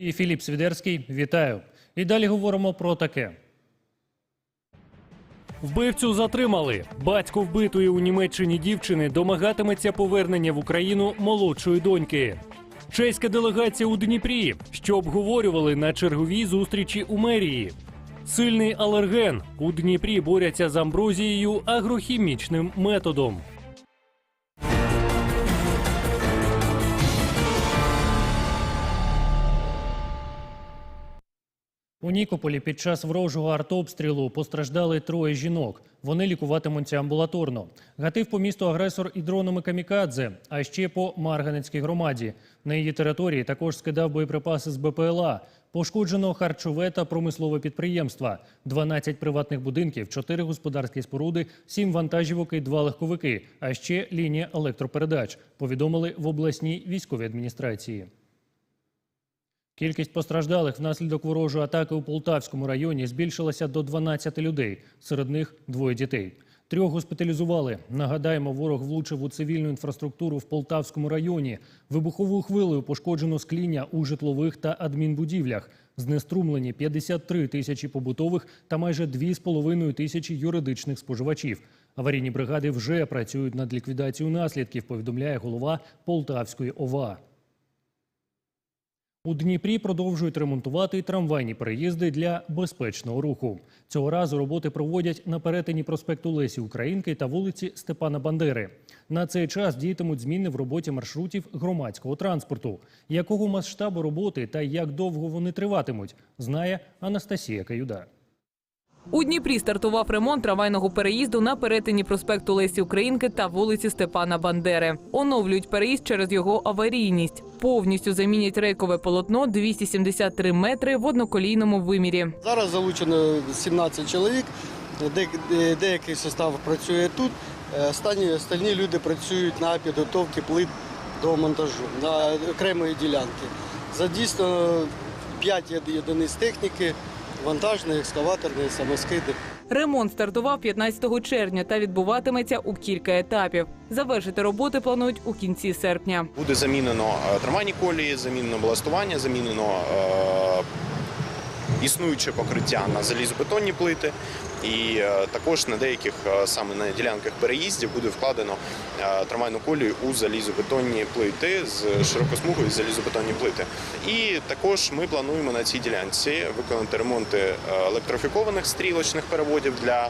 І Філіп Свідерський, вітаю. І далі говоримо про таке. Вбивцю затримали. Батько вбитої у Німеччині дівчини домагатиметься повернення в Україну молодшої доньки. Чеська делегація у Дніпрі, що обговорювали на черговій зустрічі у мерії. Сильний алерген у Дніпрі борються з амброзією агрохімічним методом. У Нікополі під час ворожого артобстрілу постраждали троє жінок. Вони лікуватимуться амбулаторно. Гатив по місту агресор і дронами камікадзе, а ще по Марганецькій громаді. На її території також скидав боєприпаси з БПЛА. Пошкоджено харчове та промислове підприємства, 12 приватних будинків, 4 господарські споруди, 7 вантажівок і 2 легковики, а ще лінія електропередач. Повідомили в обласній військовій адміністрації. Кількість постраждалих внаслідок ворожої атаки у Полтавському районі збільшилася до 12 людей. Серед них двоє дітей. Трьох госпіталізували. Нагадаємо, ворог влучив у цивільну інфраструктуру в Полтавському районі. Вибуховою хвилею пошкоджено скління у житлових та адмінбудівлях. Знеструмлені 53 тисячі побутових та майже 2,5 тисячі юридичних споживачів. Аварійні бригади вже працюють над ліквідацією наслідків, повідомляє голова Полтавської ОВА. У Дніпрі продовжують ремонтувати трамвайні переїзди для безпечного руху. Цього разу роботи проводять на перетині проспекту Лесі Українки та вулиці Степана Бандери. На цей час діятимуть зміни в роботі маршрутів громадського транспорту. Якого масштабу роботи та як довго вони триватимуть, знає Анастасія Каюда. У Дніпрі стартував ремонт трамвайного переїзду на перетині проспекту Лесі Українки та вулиці Степана Бандери. Оновлюють переїзд через його аварійність. Повністю замінять рейкове полотно 273 метри в одноколійному вимірі. Зараз залучено 17 чоловік. Де- де- Деякий состав працює тут. е, Останні, остальні люди працюють на підготовці плит до монтажу на окремої ділянки. Задійсно 5 єдиниць техніки, вантажної, екскаваторний, самоскиди. Ремонт стартував 15 червня та відбуватиметься у кілька етапів. Завершити роботи планують у кінці серпня. Буде замінено е, трамвайні колії, замінено баластування, замінено е, існуюче покриття на залізобетонні плити. І е, також на деяких е, саме на ділянках переїздів буде вкладено е, трамвайну колію у залізобетонні плити з широкосмугові залізобетонні плити. І також ми плануємо на цій ділянці виконати ремонти е, електрифікованих стрілочних переводів для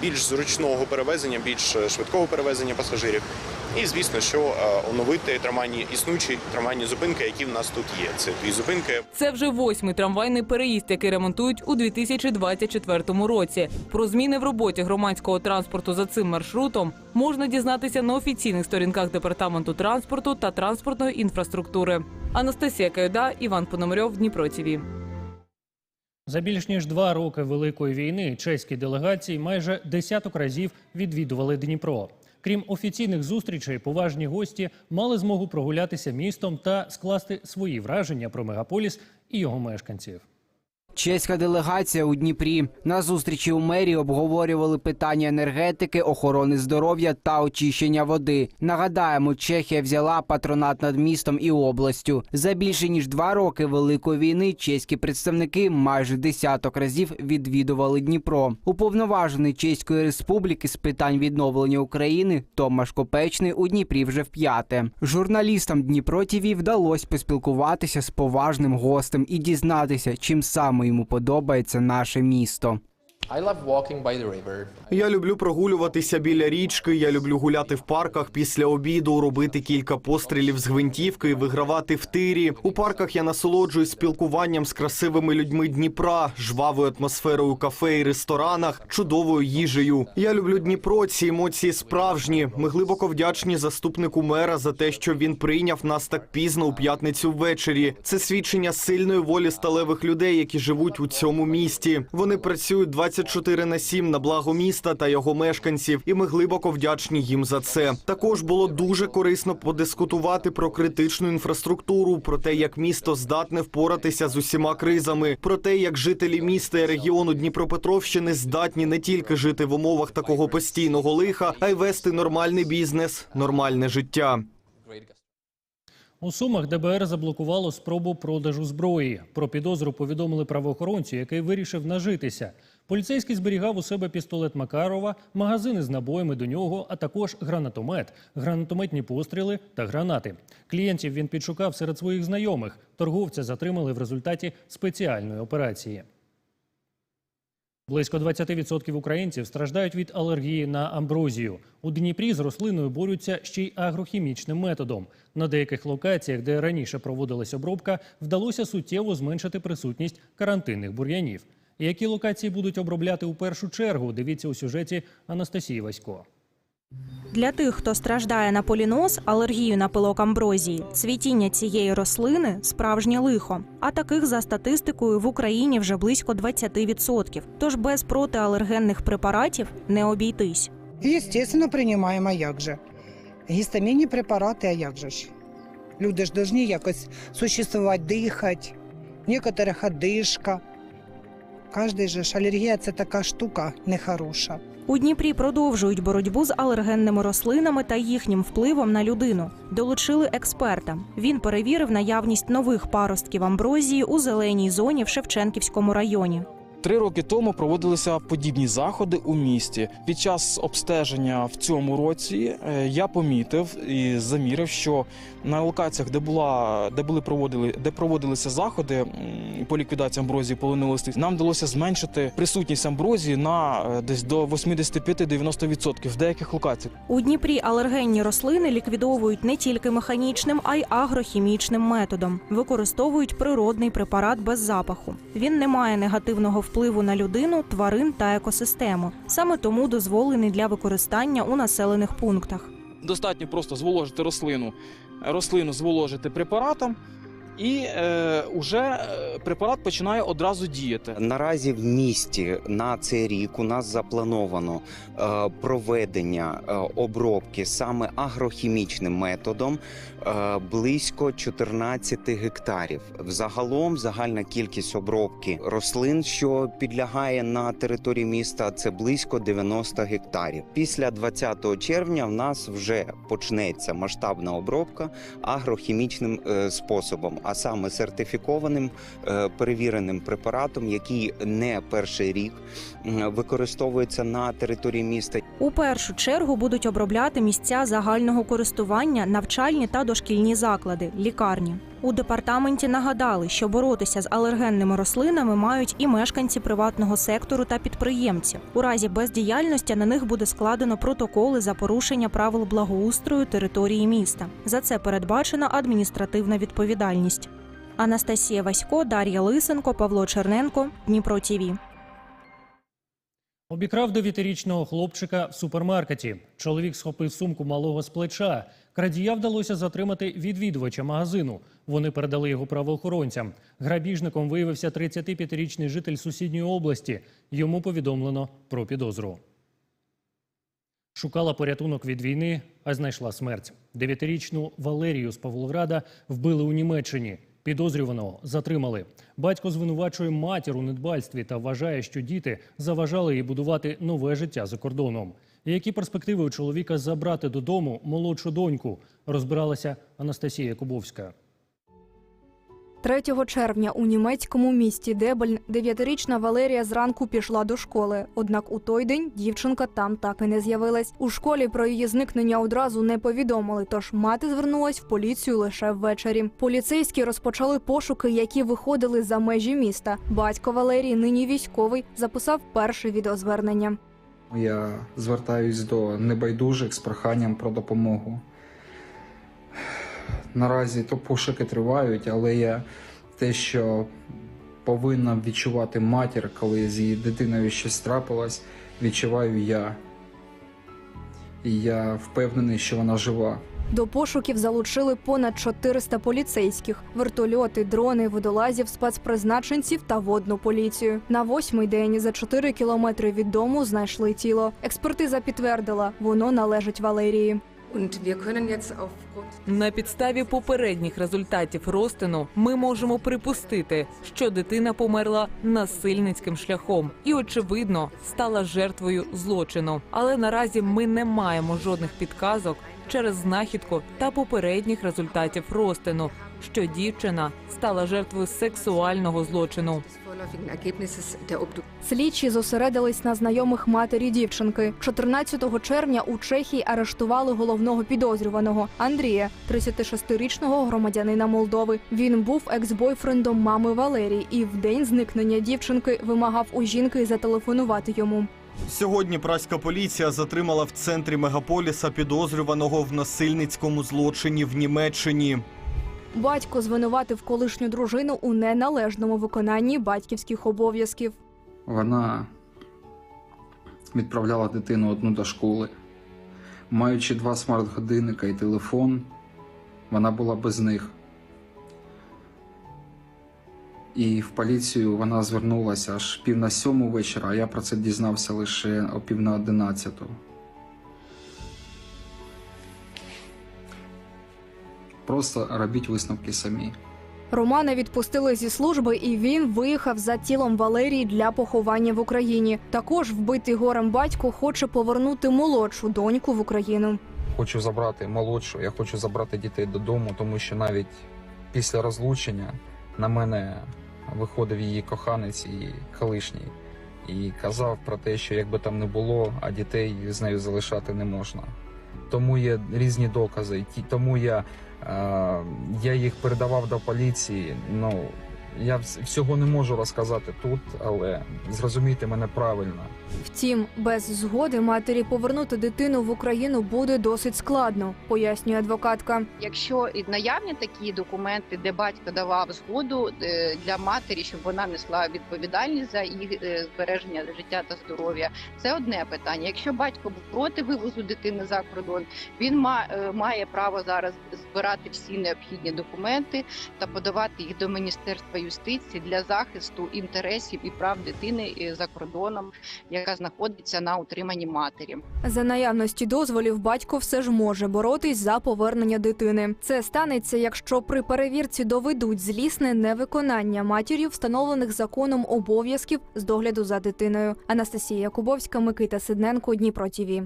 більш зручного перевезення, більш швидкого перевезення пасажирів. І звісно, що е, оновити трамвайні існуючі трамвайні зупинки, які в нас тут є. Це дві зупинки Це вже восьмий трамвайний переїзд, який ремонтують у 2024 році. Про зміни в роботі громадського транспорту за цим маршрутом можна дізнатися на офіційних сторінках департаменту транспорту та транспортної інфраструктури. Анастасія Кайда, Іван Пономарьов, Дніпро ТІВІ. За більш ніж два роки Великої війни чеські делегації майже десяток разів відвідували Дніпро. Крім офіційних зустрічей, поважні гості мали змогу прогулятися містом та скласти свої враження про мегаполіс і його мешканців. Чеська делегація у Дніпрі на зустрічі у мерії обговорювали питання енергетики, охорони здоров'я та очищення води. Нагадаємо, Чехія взяла патронат над містом і областю. За більше ніж два роки великої війни чеські представники майже десяток разів відвідували Дніпро. Уповноважений Чеської республіки з питань відновлення України Томаш Копечний у Дніпрі вже вп'яте. Журналістам Дніпро ТІВІ вдалося поспілкуватися з поважним гостем і дізнатися, чим саме йому подобається наше місто. Я люблю прогулюватися біля річки. Я люблю гуляти в парках після обіду, робити кілька пострілів з гвинтівки, вигравати в тирі. У парках я насолоджуюсь спілкуванням з красивими людьми Дніпра, жвавою атмосферою кафе і ресторанах, чудовою їжею. Я люблю Дніпро. Ці емоції справжні. Ми глибоко вдячні заступнику мера за те, що він прийняв нас так пізно у п'ятницю ввечері. Це свідчення сильної волі сталевих людей, які живуть у цьому місті. Вони працюють 24 на 7 на благо міста та його мешканців, і ми глибоко вдячні їм за це. Також було дуже корисно подискутувати про критичну інфраструктуру, про те, як місто здатне впоратися з усіма кризами, про те, як жителі міста і регіону Дніпропетровщини здатні не тільки жити в умовах такого постійного лиха, а й вести нормальний бізнес, нормальне життя. У Сумах ДБР заблокувало спробу продажу зброї. Про підозру повідомили правоохоронцю, який вирішив нажитися. Поліцейський зберігав у себе пістолет Макарова, магазини з набоями до нього, а також гранатомет, гранатометні постріли та гранати. Клієнтів він підшукав серед своїх знайомих. Торговця затримали в результаті спеціальної операції. Близько 20% українців страждають від алергії на амброзію. У Дніпрі з рослиною борються ще й агрохімічним методом. На деяких локаціях, де раніше проводилась обробка, вдалося суттєво зменшити присутність карантинних бур'янів. Які локації будуть обробляти у першу чергу? Дивіться у сюжеті Анастасії Васько. Для тих, хто страждає на поліноз, алергію на пилок амброзії, цвітіння цієї рослини справжнє лихо. А таких за статистикою в Україні вже близько 20%. Тож без протиалергенних препаратів не обійтись. Естественно, принимаем, а як же? Гістамінні препарати, а як же ж? Люди ж повинні якось существувати, дихати. Некоторих одишка. Кожний же ж алергія це така штука нехороша. У Дніпрі продовжують боротьбу з алергенними рослинами та їхнім впливом на людину. Долучили експерта. Він перевірив наявність нових паростків амброзії у зеленій зоні в Шевченківському районі. Три роки тому проводилися подібні заходи у місті. Під час обстеження в цьому році е, я помітив і замірив, що на локаціях, де була де були проводили, де проводилися заходи по ліквідації амброзії полинного листу, нам вдалося зменшити присутність амброзії на е, десь до 85-90% в деяких локаціях. У Дніпрі алергенні рослини ліквідовують не тільки механічним, а й агрохімічним методом. Використовують природний препарат без запаху. Він не має негативного впливу на людину, тварин та екосистему. Саме тому дозволений для використання у населених пунктах. Достатньо просто зволожити рослину, рослину зволожити препаратом. І е, уже е, препарат починає одразу діяти. Наразі в місті на цей рік у нас заплановано е, проведення е, обробки саме агрохімічним методом е, близько 14 гектарів. Взагалом загальна кількість обробки рослин, що підлягає на території міста, це близько 90 гектарів. Після 20 червня в нас вже почнеться масштабна обробка агрохімічним е, способом, а саме сертифікованим е, перевіреним препаратом, який не перший рік використовується на території міста. У першу чергу будуть обробляти місця загального користування, навчальні та дошкільні заклади, лікарні. У департаменті нагадали, що боротися з алергенними рослинами мають і мешканці приватного сектору та підприємці. У разі бездіяльності на них буде складено протоколи за порушення правил благоустрою території міста. За це передбачена адміністративна відповідальність. Анастасія Васько, Дар'я Лисенко, Павло Черненко, Дніпро ТІВІ. Обікрав дев'ятирічного хлопчика в супермаркеті. Чоловік схопив сумку малого з плеча. Крадія вдалося затримати відвідувача магазину. Вони передали його правоохоронцям. Грабіжником виявився 35-річний житель сусідньої області. Йому повідомлено про підозру. Шукала порятунок від війни, а знайшла смерть. Дев'ятирічну Валерію з Павлограда вбили у Німеччині. Підозрюваного затримали. Батько звинувачує матір у недбальстві та вважає, що діти заважали їй будувати нове життя за кордоном. Які перспективи у чоловіка забрати додому молодшу доньку? Розбиралася Анастасія Кубовська. 3 червня у німецькому місті Дебельн дев'ятирічна Валерія зранку пішла до школи. Однак у той день дівчинка там так і не з'явилась. У школі про її зникнення одразу не повідомили, тож мати звернулась в поліцію лише ввечері. Поліцейські розпочали пошуки, які виходили за межі міста. Батько Валерії, нині військовий, записав перше відеозвернення. Я звертаюсь до небайдужих з проханням про допомогу. Наразі то пошуки тривають, але я те, що повинна відчувати матір, коли з її дитиною щось трапилось, відчуваю я. І я впевнений, що вона жива. До пошуків залучили понад 400 поліцейських, вертольоти, дрони, водолазів, спецпризначенців та водну поліцію. На восьмий день за 4 кілометри від дому знайшли тіло. Експертиза підтвердила, воно належить Валерії. На підставі попередніх результатів розтину ми можемо припустити, що дитина померла насильницьким шляхом і, очевидно, стала жертвою злочину. Але наразі ми не маємо жодних підказок, через знахідку та попередніх результатів розтину, що дівчина стала жертвою сексуального злочину. Слідчі зосередились на знайомих матері дівчинки. 14 червня у Чехії арештували головного підозрюваного Андрія, 36-річного громадянина Молдови. Він був екс-бойфрендом мами Валерії і в день зникнення дівчинки вимагав у жінки зателефонувати йому. Сьогодні праська поліція затримала в центрі мегаполіса підозрюваного в насильницькому злочині в Німеччині. Батько звинуватив колишню дружину у неналежному виконанні батьківських обов'язків. Вона відправляла дитину одну до школи. Маючи два смарт-годинника і телефон, вона була без них. І в поліцію вона звернулася аж пів на сьому вечора, а я про це дізнався лише о пів на одинадцяту. Просто робіть висновки самі. Романа відпустили зі служби, і він виїхав за тілом Валерії для поховання в Україні. Також вбитий горем батько хоче повернути молодшу доньку в Україну. Хочу забрати молодшу, я хочу забрати дітей додому, тому що навіть після розлучення на мене виходив її коханець і колишній. І казав про те, що якби там не було, а дітей з нею залишати не можна. Тому є різні докази. Тому я, я їх передавав до поліції. Ну я всього не можу розказати тут, але зрозумійте мене правильно. Втім, без згоди матері повернути дитину в Україну буде досить складно, пояснює адвокатка. Якщо і наявні такі документи, де батько давав згоду е, для матері, щоб вона несла відповідальність за їх е, збереження життя та здоров'я, це одне питання. Якщо батько був проти вивозу дитини за кордон, він ма- е, має право зараз збирати всі необхідні документи та подавати їх до міністерства юстиції для захисту інтересів і прав дитини е, за кордоном, яка знаходиться на утриманні матері. За наявності дозволів батько все ж може боротись за повернення дитини. Це станеться, якщо при перевірці доведуть злісне невиконання матір'ю встановлених законом обов'язків з догляду за дитиною. Анастасія Якубовська, Микита Сидненко, Дніпро ТІВІ.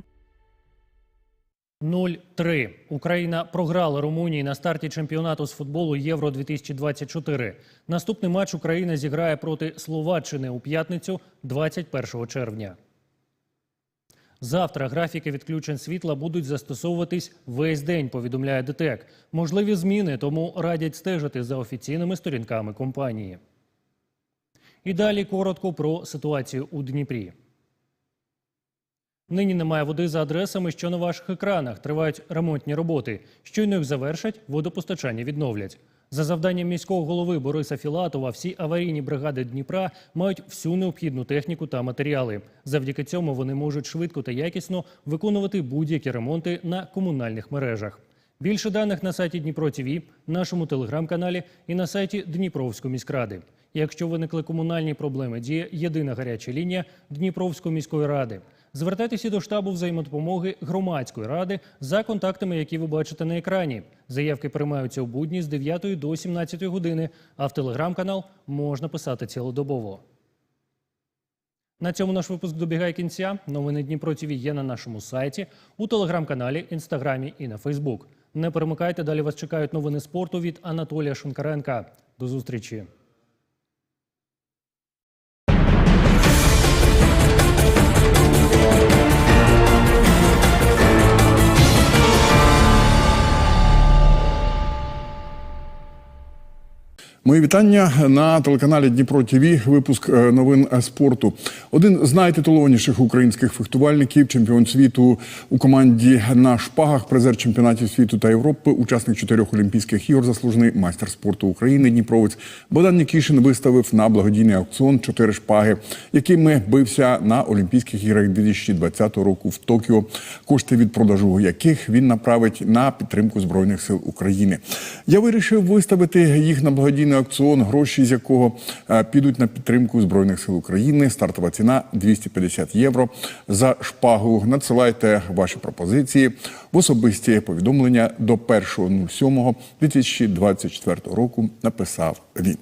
0-3. Україна програла Румунії на старті чемпіонату з футболу Євро 2024. Наступний матч Україна зіграє проти Словаччини у п'ятницю 21 червня. Завтра графіки відключень світла будуть застосовуватись весь день, повідомляє ДТЕК. Можливі зміни, тому радять стежити за офіційними сторінками компанії. І далі коротко про ситуацію у Дніпрі. Нині немає води за адресами, що на ваших екранах. Тривають ремонтні роботи. Щойно їх завершать, водопостачання відновлять. За завданням міського голови Бориса Філатова, всі аварійні бригади Дніпра мають всю необхідну техніку та матеріали. Завдяки цьому вони можуть швидко та якісно виконувати будь-які ремонти на комунальних мережах. Більше даних на сайті Дніпро ТІВІ, нашому телеграм-каналі і на сайті Дніпровської міськради. Якщо виникли комунальні проблеми, діє єдина гаряча лінія Дніпровської міської ради. Звертайтеся до штабу взаємодопомоги громадської ради за контактами, які ви бачите на екрані. Заявки приймаються у будні з 9 до 17 години, а в телеграм-канал можна писати цілодобово. На цьому наш випуск добігає кінця. Новини Дніпро ТВ є на нашому сайті, у телеграм-каналі, інстаграмі і на Фейсбук. Не перемикайте, далі вас чекають новини спорту від Анатолія Шинкаренка. До зустрічі. Мої вітання на телеканалі Дніпро ТВ. Випуск е, новин е, спорту. Один з найтитулованіших українських фехтувальників, чемпіон світу у команді на шпагах, призер чемпіонатів світу та Європи, учасник чотирьох олімпійських ігор, заслужений майстер спорту України. Дніпровець Богдан Нікішин виставив на благодійний аукціон чотири шпаги, якими бився на Олімпійських іграх 2020 року в Токіо. Кошти від продажу яких він направить на підтримку збройних сил України. Я вирішив виставити їх на благодійний аукціон, гроші з якого е, підуть на підтримку збройних сил України. Стартова ціна 250 євро за шпагу. Надсилайте ваші пропозиції в особисті повідомлення до 1.07.2024 року. Написав він.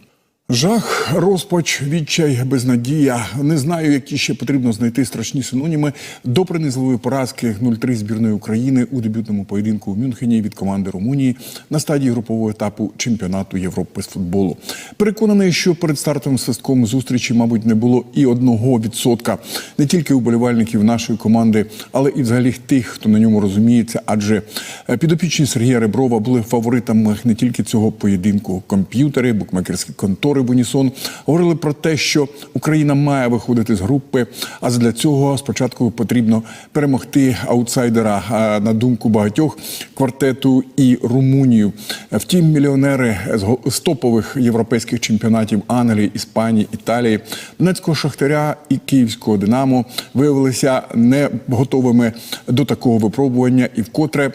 Жах, розпач, відчай, безнадія. Не знаю, які ще потрібно знайти страшні синоніми до принизливої поразки 0-3 збірної України у дебютному поєдинку у Мюнхені від команди Румунії на стадії групового етапу чемпіонату Європи з футболу. Переконаний, що перед стартовим свистком зустрічі, мабуть, не було і одного відсотка не тільки уболівальників нашої команди, але і взагалі тих, хто на ньому розуміється. Адже е, підопічні Сергія Реброва були фаворитами не тільки цього поєдинку. Комп'ютери, букмекерські контори в Унісон говорили про те, що Україна має виходити з групи. А для цього спочатку потрібно перемогти аутсайдера е, на думку багатьох квартету і Румунію. Втім, мільйонери з топових європейських чемпіонатів Англії, Іспанії, Італії, Донецького Шахтаря і Київського Динамо виявилися не готовими до такого випробування і вкотре.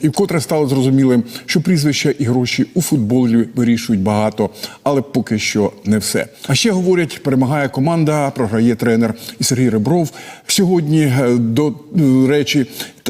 І вкотре стало зрозумілим, що прізвища і гроші у футболі вирішують багато, але поки що не все. А ще говорять, перемагає команда, програє тренер. І Сергій Ребров сьогодні е, до е, речі,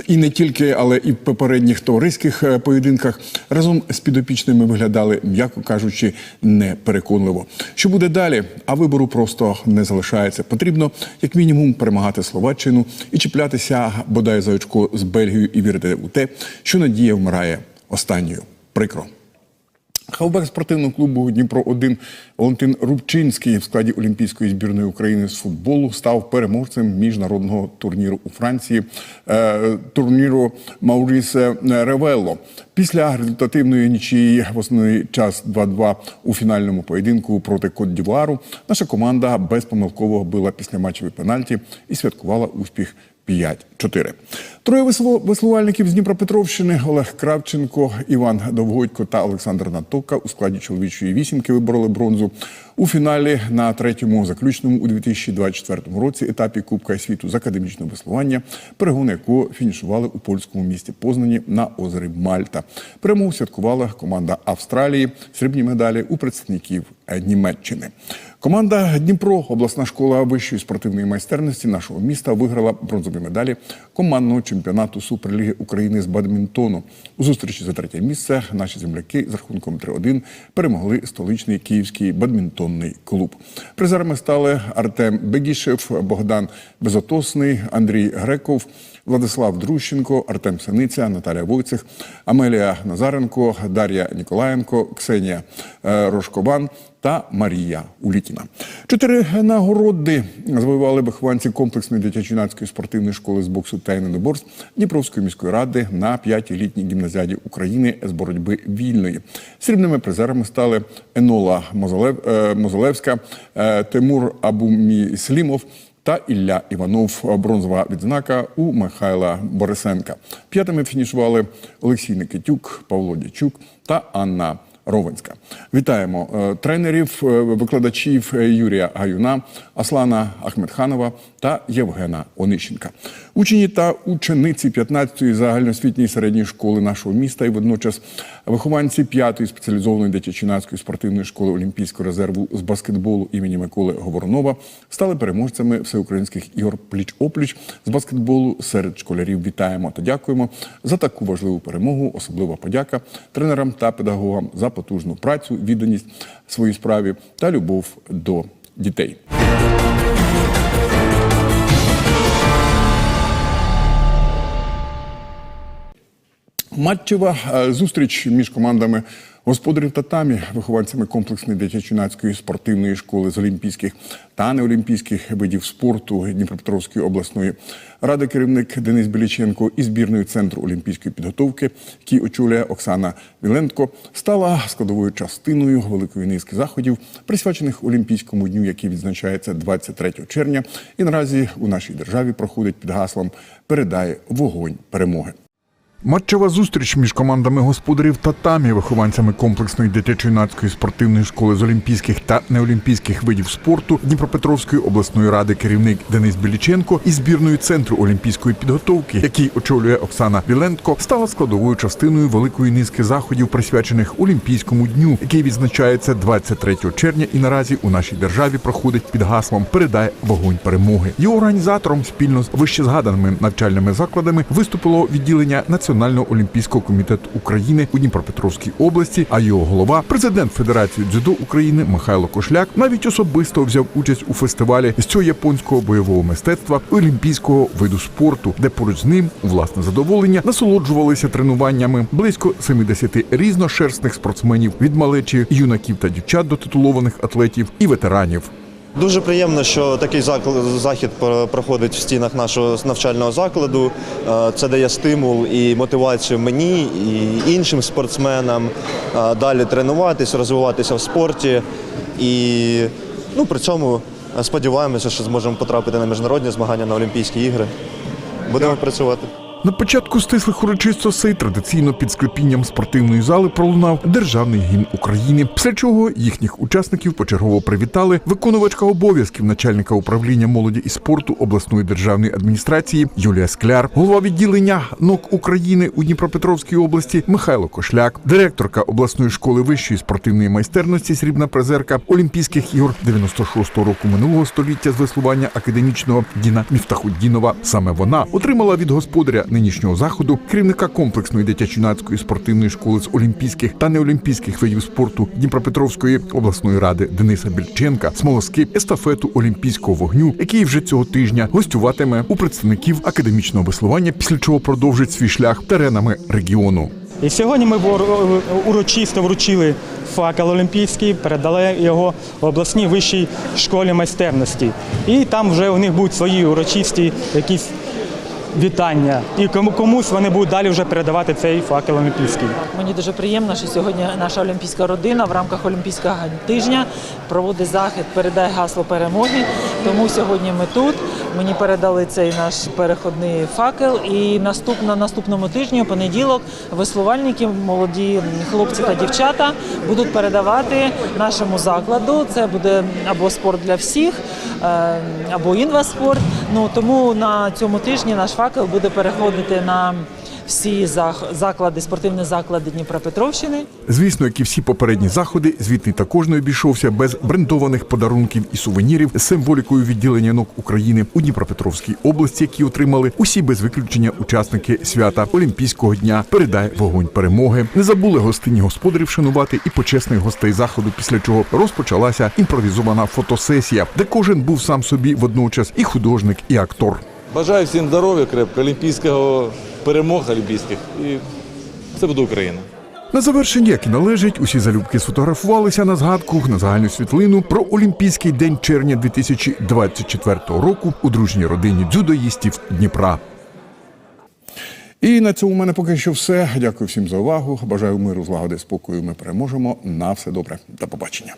і не тільки, але і в попередніх товариських е, поєдинках разом з підопічними виглядали, м'яко кажучи, непереконливо. Що буде далі? А вибору просто не залишається. Потрібно як мінімум перемагати Словаччину і чіплятися бодай за очко з Бельгією і вірити у те, що надія вмирає останньою. Прикро. Хавбек спортивного клубу Дніпро 1 Валентин Рубчинський в складі Олімпійської збірної України з футболу став переможцем міжнародного турніру у Франції, е, турніру Маурісе Ревелло. Після результативної нічиї в основний час 2-2 у фінальному поєдинку проти Кот-Дівуару наша команда безпомилково била після матчевий пенальті і святкувала успіх 5-4. Троє веслувальників з Дніпропетровщини Олег Кравченко, Іван Довгодько та Олександр Натока у складі чоловічої вісімки вибороли бронзу у фіналі на третьому заключному у 2024 році етапі Кубка світу з академічного веслування, перегони якого фінішували у польському місті Познані на озері Мальта. Перемогу святкувала команда Австралії, срібні медалі у представників Німеччини. Команда Дніпро, обласна школа вищої спортивної майстерності нашого міста, виграла бронзові медалі командного чемпіонату Суперліги України з бадмінтону. У зустрічі за третє місце наші земляки з рахунком 3-1 перемогли столичний київський бадмінтонний клуб. Призерами стали Артем Бегішев, Богдан Безотосний, Андрій Греков. Владислав Друщенко, Артем Синиця, Наталія Войцех, Амелія Назаренко, Дар'я Ніколаєнко, Ксенія е, Рожкобан та Марія Улітіна. Чотири нагороди завоювали вихованці комплексної дитячо-юнацької спортивної школи з боксу та єдиноборств Дніпровської міської ради на п'ятій літній гімназіаді України з боротьби вільної. Срібними призерами стали Енола Мозолев, е, Мозолевська, е, Тимур Абуміслімов та Ілля Іванов. Бронзова відзнака у Михайла Борисенка. П'ятими фінішували Олексій Никитюк, Павло Дячук та Анна. Ровенська. Вітаємо е, тренерів, е, викладачів е, Юрія Гаюна, Аслана Ахмедханова та Євгена Онищенка. Учені та учениці 15-ї загальноосвітньої середньої школи нашого міста і водночас вихованці 5-ї спеціалізованої дитячо-юнацької спортивної школи Олімпійського резерву з баскетболу імені Миколи Говорунова стали переможцями всеукраїнських ігор пліч-опліч з баскетболу серед школярів. Вітаємо та дякуємо за таку важливу перемогу. Особлива подяка тренерам та педагогам за потужну працю, відданість своїй справі та любов до дітей. Матчева. Е, зустріч між командами господарів татамі, вихованцями комплексної дитячо-юнацької спортивної школи з олімпійських та неолімпійських видів спорту Дніпропетровської обласної ради. Керівник Денис Біліченко і збірної центру олімпійської підготовки, який очолює Оксана Віленко, стала складовою частиною великої низки заходів, присвячених Олімпійському дню, який відзначається 23 червня, і наразі у нашій державі проходить під гаслом Передай вогонь перемоги. Матчева зустріч між командами господарів татамі, вихованцями комплексної дитячо-юнацької спортивної школи з олімпійських та неолімпійських видів спорту Дніпропетровської обласної ради керівник Денис Біліченко і збірною центру олімпійської підготовки, який очолює Оксана Біленко, стала складовою частиною великої низки заходів, присвячених Олімпійському дню, який відзначається 23 червня і наразі у нашій державі проходить під гаслом Передай вогонь перемоги. Його організатором спільно з вище згаданими навчальними закладами виступило відділення національної Національного олімпійського комітету України у Дніпропетровській області. А його голова, президент Федерації дзюдо України Михайло Кошляк, навіть особисто взяв участь у фестивалі з цього японського бойового мистецтва олімпійського виду спорту, де поруч з ним у власне задоволення насолоджувалися тренуваннями близько 70 різношерстних спортсменів від малечі, юнаків та дівчат до титулованих атлетів і ветеранів. Дуже приємно, що такий захід проходить в стінах нашого навчального закладу. Е, Це дає стимул і мотивацію мені і іншим спортсменам е, далі тренуватися, розвиватися в спорті. І ну, при цьому сподіваємося, що зможемо потрапити на міжнародні змагання на Олімпійські ігри. Будемо працювати. На початку стислих урочистостей традиційно під склепінням спортивної зали пролунав державний гімн України. Після чого їхніх учасників почергово привітали виконувачка обов'язків начальника управління молоді і спорту обласної державної адміністрації Юлія Скляр, голова відділення НОК України у Дніпропетровській області Михайло Кошляк, директорка обласної школи вищої спортивної майстерності, срібна призерка Олімпійських ігор 96-го року минулого століття з веслування академічного Діна Міфтахуддінова. Саме вона отримала від господаря нинішнього заходу керівника комплексної дитячо-юнацької спортивної школи з олімпійських та неолімпійських видів спорту Дніпропетровської обласної ради Дениса Більченка смолоскип естафету олімпійського вогню, який вже цього тижня гостюватиме у представників академічного веслування, після чого продовжить свій шлях теренами регіону. І сьогодні ми урочисто вручили факел олімпійський, передали його в обласній вищій школі майстерності. І там вже у них будуть свої урочисті якісь вітання. І кому комусь вони будуть далі вже передавати цей факел олімпійський. Мені дуже приємно, що сьогодні наша олімпійська родина в рамках олімпійського тижня проводить захід Передай гасло перемоги. Тому сьогодні ми тут. Мені передали цей наш переходний факел. І наступ, на наступному тижні, у понеділок, веслувальники, молоді хлопці та дівчата будуть передавати нашому закладу. Це буде або спорт для всіх, е, або інваспорт. Ну тому на цьому тижні наш факел буде переходити на всі заклади, спортивні заклади Дніпропетровщини. Звісно, як і всі попередні заходи, звітний також не обійшовся без брендованих подарунків і сувенірів з символікою відділення НОК України у Дніпропетровській області, які отримали усі без виключення учасники свята Олімпійського дня. Передай вогонь перемоги. Не забули гостині господарів шанувати і почесних гостей заходу, після чого розпочалася імпровізована фотосесія, де кожен був сам собі водночас і художник, і актор. Бажаю всім здоров'я, крепко, олімпійського перемог олімпійських. І це буде Україна. На завершення, як і належить, усі залюбки сфотографувалися на згадку на загальну світлину про Олімпійський день червня 2024 року у дружній родині дзюдоїстів Дніпра. І на цьому у мене поки що все. Дякую всім за увагу. Бажаю миру, злагоди, спокою. Ми переможемо. На все добре. До побачення.